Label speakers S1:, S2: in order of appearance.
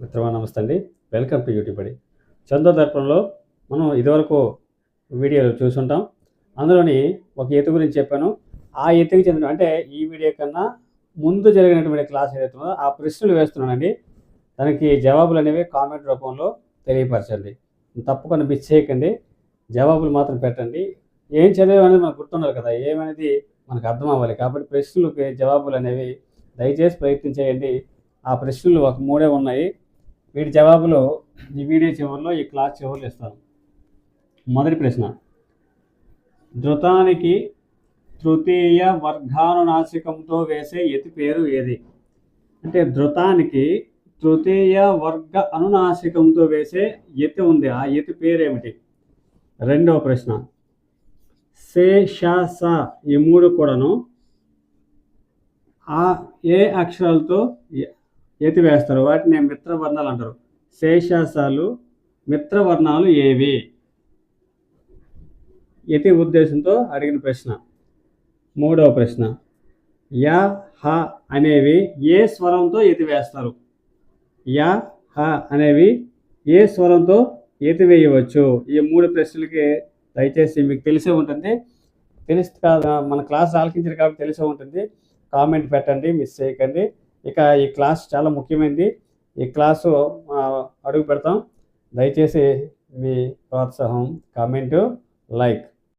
S1: మిత్రమా నమస్తే అండి. వెల్కమ్ టు యూట్యూబ్ అడి చందో దర్పణంలో మనం ఇదివరకు వీడియోలు చూసుంటాం. అందులోని ఒక ఎత్తు గురించి చెప్పాను. ఆ ఎత్తుకి చెందిన అంటే ఈ వీడియో కన్నా ముందు జరిగినటువంటి క్లాస్ ఏదైతే ఉందో ఆ ప్రశ్నలు వేస్తున్నానండి. దానికి జవాబులు అనేవి కామెంట్ రూపంలో తెలియపరచండి. తప్పకుండా మిస్ చేయకండి. జవాబులు మాత్రం పెట్టండి. ఏం చదివామనేది మనకు గుర్తుండాలి కదా. ఏమనేది మనకు అర్థం అవ్వాలి. కాబట్టి ప్రశ్నలకి జవాబులు అనేవి దయచేసి ప్రయత్నం చేయండి. ఆ ప్రశ్నలు ఒక మూడే ఉన్నాయి. వీటి జవాబులు ఈ వీడియో చివరిలో ఈ క్లాస్ చివరిలో ఇస్తాను. మొదటి ప్రశ్న. ధృతానికి తృతీయ వర్గానునాసికంతో వేసే ఎతి పేరు ఏది? అంటే ధృతానికి తృతీయ వర్గ అనునాసికంతో వేసే ఎతి ఉంది. ఆ ఎతి పేరు ఏమిటి రెండవ ప్రశ్న. సే ష ఈ మూడు కూడాను ఆ ఏ అక్షరాలతో ఎ- ఎతి వేస్తారు వాటిని మిత్రవర్ణాలు అంటారు. శేషాసాలు మిత్రవర్ణాలు ఏవి? ఎతి ఉద్దేశంతో అడిగిన ప్రశ్న. మూడవ ప్రశ్న. య హ అనేవి ఏ స్వరంతో ఎతి వేస్తారు య హ అనేవి ఏ స్వరంతో ఎతి వేయవచ్చు ఈ మూడు ప్రశ్నలకి దయచేసి మీకు తెలిసే ఉంటుంది. తెలిసి కాదు మన క్లాస్ ఆలకించారు కాబట్టి తెలిసే ఉంటుంది. కామెంట్ పెట్టండి మిస్ చేయకండి. ఇక ఈ క్లాస్ చాలా ముఖ్యమైనది ఈ క్లాసు అడుగు పెడతాం. దయచేసి మీ ప్రోత్సాహం కామెంటు లైక్.